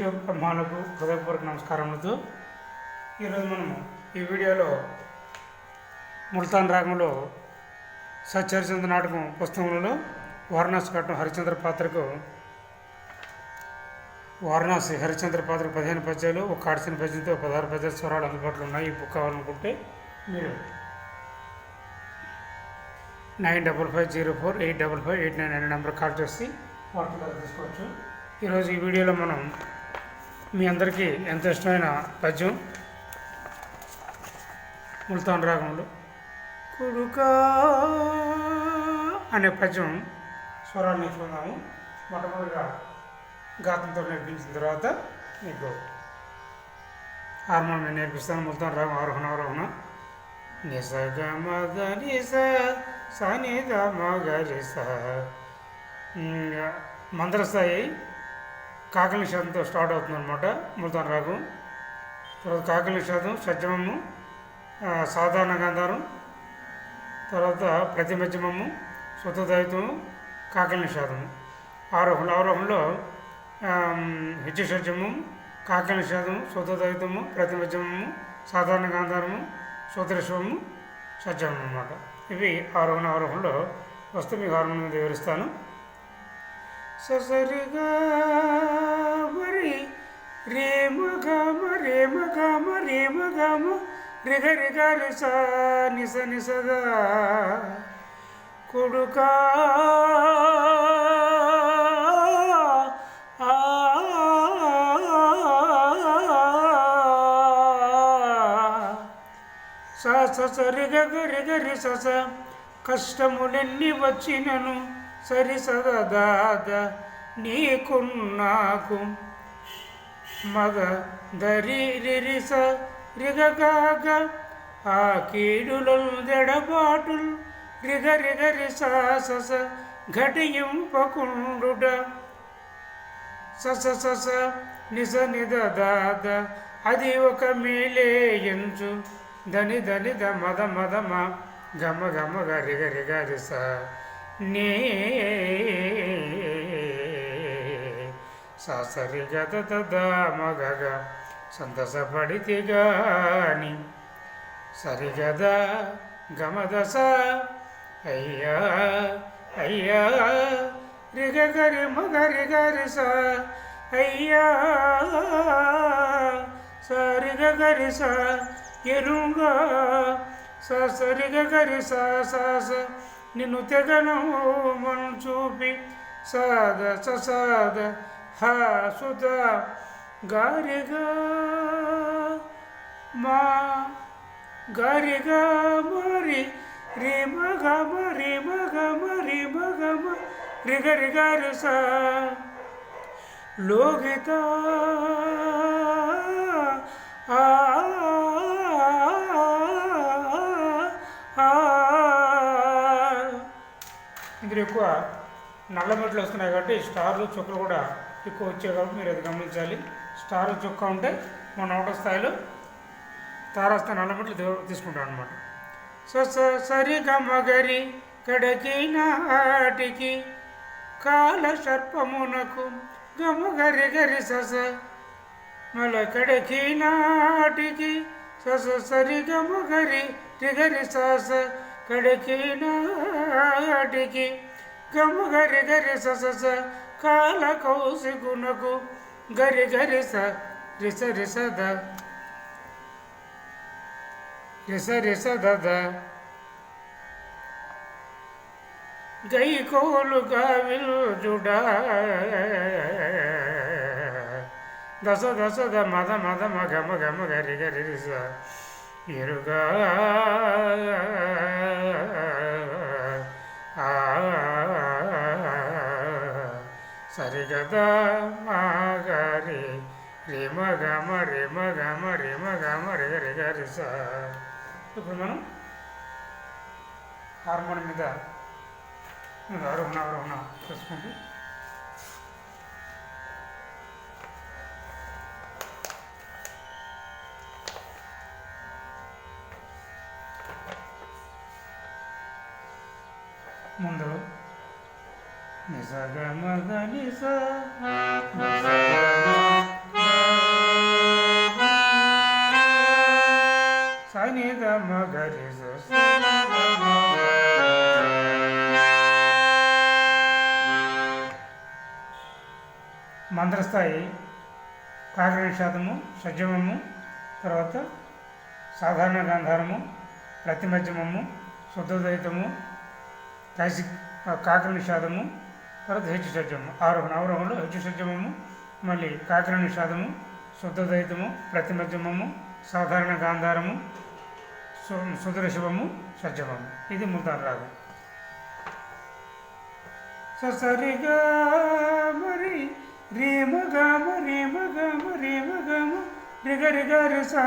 YouTube అభిమానులకు హృదయపూర్వక నమస్కారములతో ఈరోజు మనము ఈ వీడియోలో ముల్తాన్ రాగంలో సత్యహరిచంద్ర నాటకం పుస్తకంలో వారణాసి కట్టం హరిచంద్ర పాత్రకు వారణాసి హరిచంద్ర పాత్రకు పదిహేను పద్యాలు ఒక ఆడిసిన పద్యంతో పదహారు పద్యాలు స్వరాలు అందుబాటులో ఉన్నాయి. ఈ బుక్ కావాలనుకుంటే మీరు nine double five zero four eight double five eight nine అనే నెంబర్ కాల్ చేసి వార్తలు తీసుకోవచ్చు. ఈరోజు ఈ వీడియోలో మనం మీ అందరికీ ఎంత ఇష్టమైన పద్యం? ముల్తాన్ రాగంలో. కుడుకా అనే పద్యం స్వరాలు నేర్చుకుందాము. మొట్టమొదటిగా గాతంతో నేర్పించిన తర్వాత మీకు హార్మోనియం నేర్పిస్తాను. ముల్తాన్ రాగం ఆరోహణ ఆరోహణ. నిసగ గ మగ నిస స ద మగ రి మంత్రస్థాయి కాకల నిషాదంతో స్టార్ట్ అవుతుంది అనమాట ముల్తాన్ రాగం తర్వాత కాకల నిషాదం సజ్జమము సాధారణ గాంధారం. తర్వాత ప్రతిమధ్యమము స్వతదాయిత్వము కాకల నిషాదము ఆరోహణ ఆరోహణలో హెచ్చు సత్యము కాకల నిషాదము స్వతదైతము ప్రతి మధ్యమము సాధారణ గాంధారము సూత్రశివము సజ్జమం అన్నమాట ఇవి ఆరోహణ ఆరోహణలో వస్తు మీకు హార్మోన్ వివరిస్తాను. ససరిగా మరి రేమ గమ రేమ గమ రేమ గమ రిగ రిగ రిస నిస నిసదా కొడుకా స గరిగరి సస కష్టములన్నీ వచ్చినను సరి నీకున్నాకు. నీకు నాకు మగ దరి రిగగాగ ఆ కీడులను దెడబాటులు రిగ రిగ రి సస స ఘటింపకుండుట స నిద దాద అది ఒక మేలేయంచు దని దని ద మద మద మ గమ గమ రిస. గరి గరి స నే సరి గద ద మగ గ సంతస పడితి గాని సరి గద గమ దస అయ్యా అయ్యా రిగ గరి మగ రి గరి స అయ్యా సరిగ గరి స ఎరుంగా స సరిగ గరి స స స నిన్ను తెగను మను చూపి సాద స సాద హ సుధ గారిగా మా గారిగా మరి రే మగ మరి మగ మరి మగ మ రిగ రిగ రిస లోగిత ఇందులో ఎక్కువ నల్లమెట్లు వస్తున్నాయి కాబట్టి స్టార్లు చుక్కలు కూడా ఎక్కువ వచ్చాయి కాబట్టి మీరు అది గమనించాలి. స్టార్ చుక్క ఉంటే మన ఒకటో స్థాయిలో తారాస్థాయి నల్ల మెట్లు తీసుకుంటాం అనమాట సో సరి గమగరి కడకి నాటికి కాల సర్పమునకు గమగరి గరి సస మల కడకి నాటికి సస సరి గమగరి రిగరి సస కడకి నాటికి గమగరి గరి సస స కాల కౌశికునకు గరి గరి స రిస రిస ద. రిస రిస ద గై కోలు గావిల్ జుడా. దశ దశ ద మద మద మగ మగ మగ రి గరి రిస ఎరుగా సరిగద మగరి. రి మగ మ రి మగ మ రి మగ మ రి గరి స. ఇప్పుడు మనం హార్మోన్ మీద మీద ఆరోహణ చూసుకోండి. ముందు నిసగ సని ద మంత్రస్థాయి కాకర షడ్జమము తర్వాత సాధారణ గాంధారము ప్రతిమధ్యమము శుద్ధోదయితము క్లాసిక్ కాకర నిషాదము తర్వాత హెచ్చు షడ్జము ఆరోహణ అవరోహణలో హెచ్చు సజ్జమము మళ్ళీ కాకర నిషాదము శుద్ధద్వైతము ప్రతిమధ్యమము సాధారణ గాంధారము సు- సుదృశవము ఇది ముల్తాన్ రాగం సరిగా మరి రేమ గామ రేమ గామ రేమ గామ రిగ రిగ రిసా.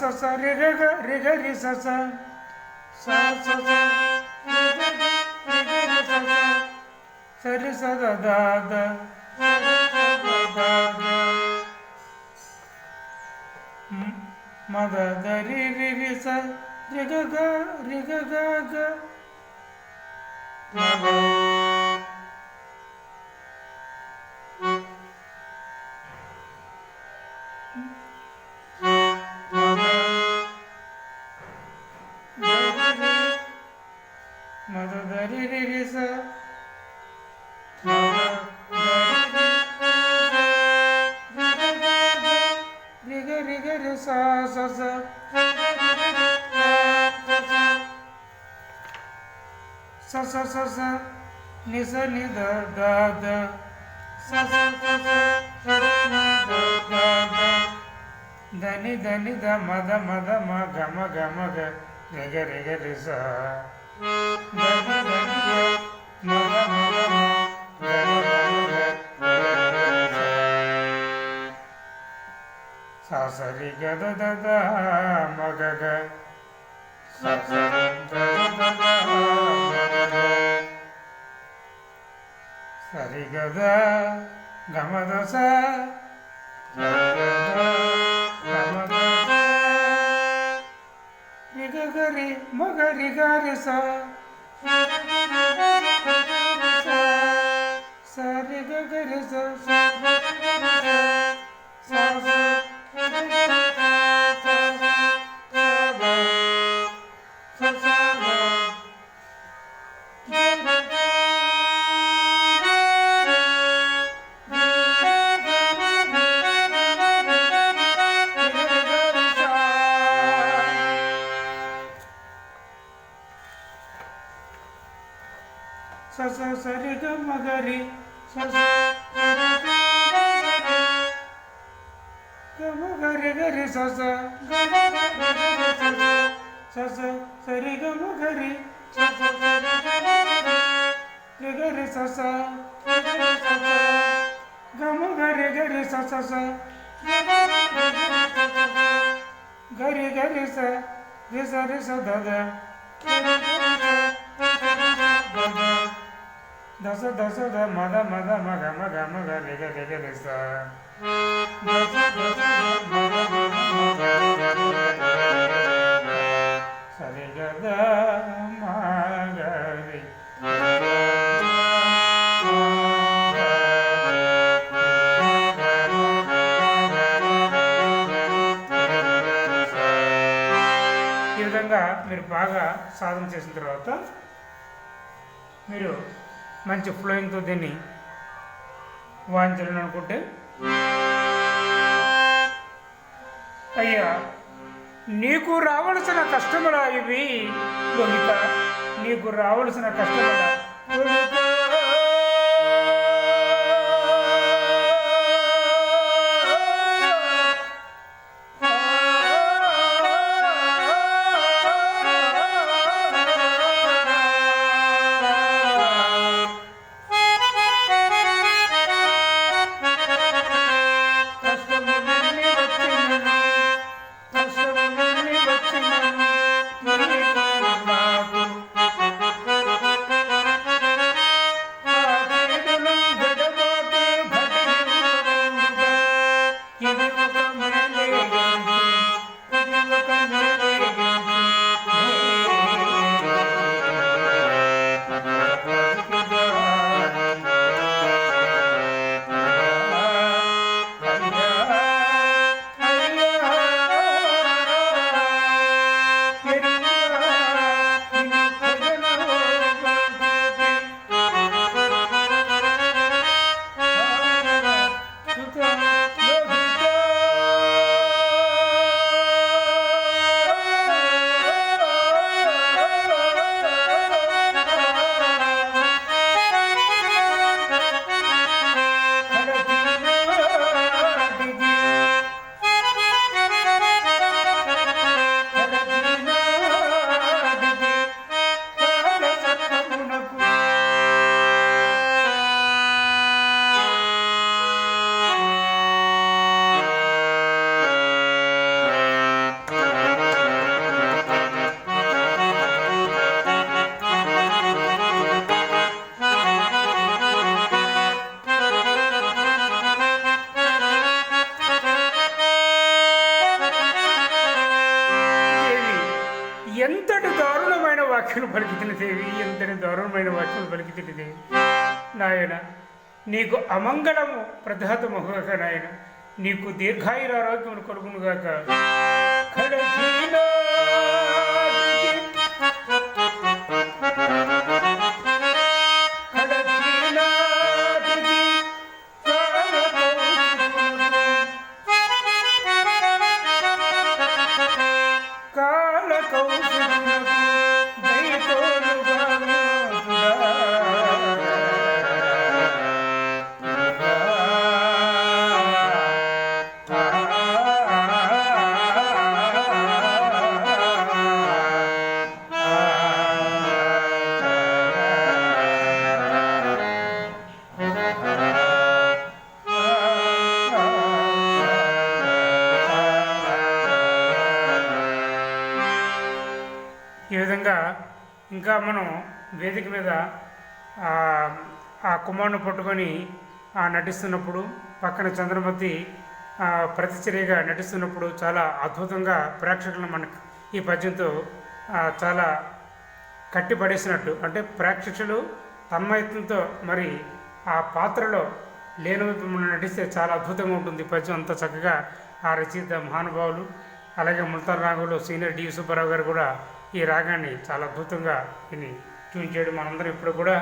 సా స స రి గ గ రి గ రి స స సా స స రి గ గ రి గ రి స స సరి స ద ద ద సరి స ద ద ద మ్, మ ద ద రి రి రి స రి గ గ స స స. స స స స. ని స ని ద ద ద. స స స స. ని ద ద ద దని దని ద మద మద మ గ మ గ మ గ రి గ రి గ రి స. దని దని ద మద మద స గద మగగ సరి గద గమద దస రిగ గరి మగ రిగ సరి గరి స స. సరి గ మగరి స స గ మగరి గరి స స గ మగరి స స స స సరి గ దశ దశ ద మద మద మగ మగ మగ నిగ నిగ నిస దశ దశ మద మద సరి గ ద ఈ విధంగా మీరు బాగా సాధన చేసిన తర్వాత మీరు మంచి ఫ్లోయింగ్తో దీన్ని వాయించాలని అనుకుంటే. అయ్యా నీకు రావలసిన కష్టములా ఇవి లోహిత నీకు రావలసిన కష్టములా. ఎంతటి దారుణమైన వాక్యలు పలికితున్నదేవి ఎంతటి దారుణమైన వాక్యలు పలికితున్నదేవి నాయన నీకు అమంగళము ప్రధాత మహుగక నాయన. నీకు దీర్ఘాయుర కొడుకునుగాక కలుగునుగాక విధంగా ఇంకా మనం వేదిక మీద ఆ, కుమారుని పట్టుకొని నటిస్తున్నప్పుడు పక్కన చంద్రమతి ప్రతిచర్యగా నటిస్తున్నప్పుడు చాలా అద్భుతంగా ప్రేక్షకులను మనకు ఈ పద్యంతో చాలా కట్టిపడేసినట్టు. అంటే ప్రేక్షకులు తన్మయత్వంతో మరి ఆ పాత్రలో లేనవైపు మనం నటిస్తే చాలా అద్భుతంగా ఉంటుంది పద్యం. అంత చక్కగా ఆ రచయిత మహానుభావులు అలాగే ముల్తాన్ రాఘవులు సీనియర్ డి సుబ్బారావు గారు కూడా ఈ రాగాన్ని చాలా అద్భుతంగా విని ట్యూన్ చేయడం మనందరం ఇప్పుడు కూడా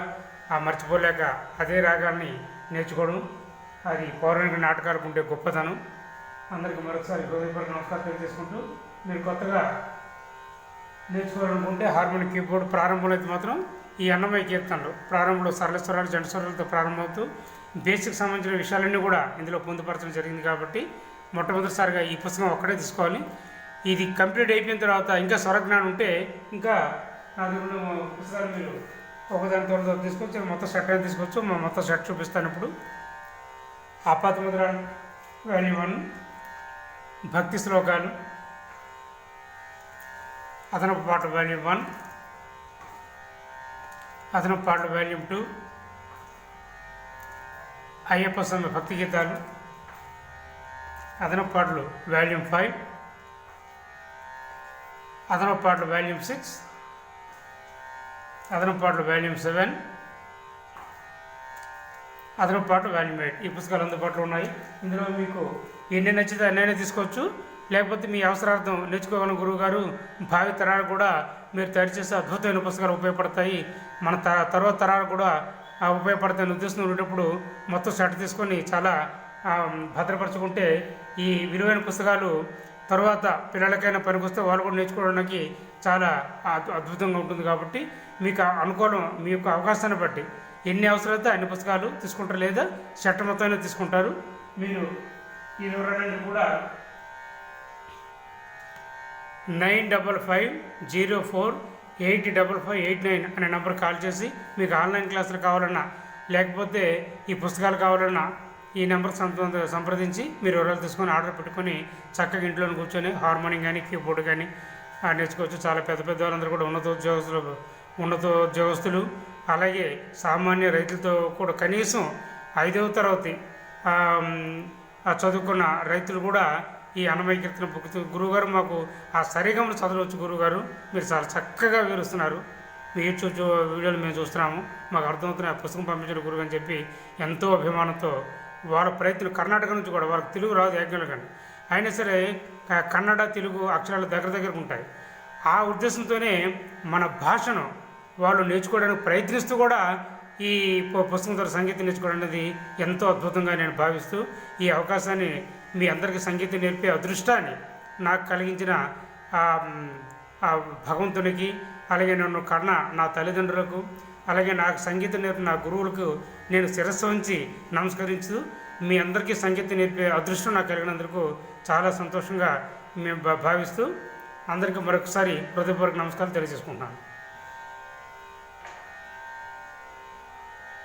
ఆ మర్చిపోలేక అదే రాగాన్ని నేర్చుకోవడం అది పౌరాణిక నాటకాలకు ఉండే గొప్పతనం. అందరికీ మరొకసారి హృదయపూర్వక నమస్కారం తెలియజేసుకుంటూ మీరు కొత్తగా నేర్చుకోవాలనుకుంటే హార్మోని కీబోర్డ్ ప్రారంభంలో అయితే మాత్రం ఈ అన్నమయ్య కీర్తనలు ప్రారంభంలో సరళ స్వరాలు జంట స్వరాలతో ప్రారంభమవుతూ బేసిక్ సంబంధించిన విషయాలన్నీ కూడా ఇందులో పొందుపరచడం జరిగింది కాబట్టి మొట్టమొదటిసారిగా ఈ పుస్తకం ఒక్కడే తీసుకోవాలి. ఇది కంప్లీట్ అయిపోయిన తర్వాత ఇంకా స్వరజ్ఞానం ఉంటే ఇంకా నా దగ్గర పుస్తకాలు మీరు ఒకదాని తర్వాత తీసుకొచ్చి మొత్తం సెట్ అని తీసుకోవచ్చు మా మొత్తం సెట్ చూపిస్తాను ఇప్పుడు. ఆపాత ముద్ర వాల్యూ వన్ భక్తి శ్లోకాలు అదనపు పాటలు వాల్యూమ్ వన్ అదనపు పాటలు వాల్యూమ్ టూ అయ్యప్ప స్వామి భక్తి గీతాలు అదనపు పాటలు వాల్యూమ్ ఫైవ్ అదనపు పాటలు వాల్యూమ్ సిక్స్ అదనపు పాటలు వాల్యూమ్ సెవెన్ అదనపు పాటలు వాల్యూమ్ ఎయిట్. ఈ పుస్తకాలు అందుబాటులో ఉన్నాయి. ఇందులో మీకు ఎన్ని నచ్చితే అన్నైనా తీసుకోవచ్చు. లేకపోతే మీ అవసరార్థం నేర్చుకోగల గురువు గారు భావి తరాలు కూడా మీరు తయారు చేసే అద్భుతమైన పుస్తకాలు ఉపయోగపడతాయి. మన త తర్వాత తరాలు కూడా ఉపయోగపడతాయని ఉద్దేశం ఉండేటప్పుడు మొత్తం సెట్ తీసుకొని చాలా భద్రపరచుకుంటే ఈ విలువైన పుస్తకాలు తర్వాత పిల్లలకైనా పనికొస్తే వాళ్ళు కూడా నేర్చుకోవడానికి చాలా అద్భుతంగా ఉంటుంది కాబట్టి మీకు అనుకూలం మీ యొక్క అవకాశాన్ని బట్టి ఎన్ని అవసరమైతే అన్ని పుస్తకాలు తీసుకుంటారు లేదా సెట్ మొత్తాన్ని తీసుకుంటారు. మీరు ఈ వివరాలన్నీ కూడా nine double five zero four eight double five eight nine అనే నెంబర్ కాల్ చేసి మీకు ఆన్లైన్ క్లాసులు కావాలన్నా లేకపోతే ఈ పుస్తకాలు కావాలన్నా ఈ నెంబర్ సంప్రదించి మీరు వివరాలు తీసుకొని ఆర్డర్ పెట్టుకొని చక్కగా ఇంట్లో కూర్చొని హార్మోనియం కానీ కీబోర్డ్ కానీ ఆ, నేర్చుకోవచ్చు. చాలా పెద్ద పెద్ద వాళ్ళందరూ కూడా ఉన్నత ఉద్యోగస్తులు ఉన్నత ఉద్యోగస్తులు. అలాగే సామాన్య రైతులతో కూడా కనీసం ఐదవ తరగతి ఆ, చదువుకున్న రైతులు కూడా ఈ అన్నమయ్య కీర్తన బుక్ గురువుగారు మాకు ఆ సరిగమలు చదవచ్చు గురువుగారు. మీరు చాలా చక్కగా వివరిస్తున్నారు. మీ యూట్యూబ్ వీడియోలు మేము చూస్తున్నాము. మాకు అర్థమవుతున్న ఆ పుస్తకం పంపించిన గురువు అని చెప్పి ఎంతో అభిమానంతో వాళ్ళ ప్రయత్నం కర్ణాటక నుంచి కూడా వాళ్ళకి తెలుగు రాదు యాజ్ఞలు కానీ. అయినా సరే కన్నడ తెలుగు అక్షరాలు దగ్గర దగ్గరకు ఉంటాయి. ఆ ఉద్దేశంతోనే మన భాషను వాళ్ళు నేర్చుకోవడానికి ప్రయత్నిస్తూ కూడా ఈ పుస్తకం ద్వారా సంగీతం నేర్చుకోవడం అనేది ఎంతో అద్భుతంగా నేను భావిస్తూ ఈ అవకాశాన్ని మీ అందరికీ సంగీతం నేర్పే అదృష్టాన్ని నాకు కలిగించిన ఆ, భగవంతునికి అలాగే నన్ను కన్న నా తల్లిదండ్రులకు అలాగే నాకు సంగీతం నేర్పిన నా గురువులకు నేను శిరస్సు ఉంచి నమస్కరించు. మీ అందరికీ సంగీతం నేర్పే అదృష్టం నాకు కలిగినందుకు చాలా సంతోషంగా మేము భా- భావిస్తూ అందరికీ మరొకసారి హృదయపూర్వక నమస్కారం తెలియజేసుకుంటున్నాను.